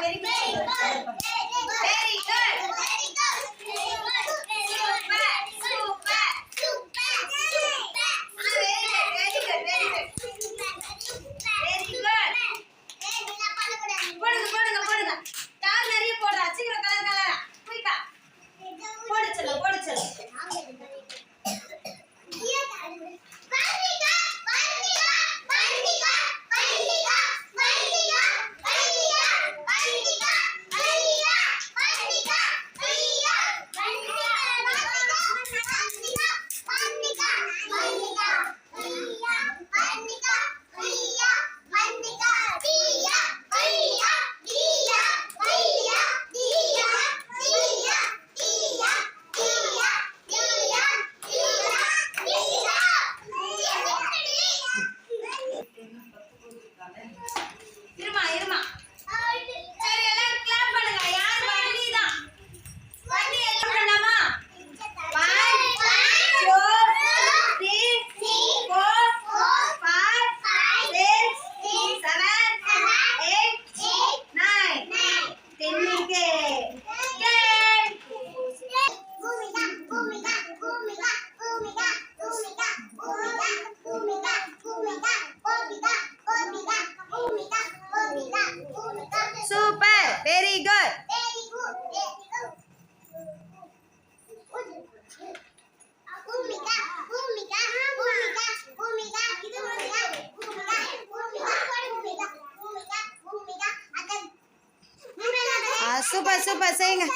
very good. Super super செய்யுங்க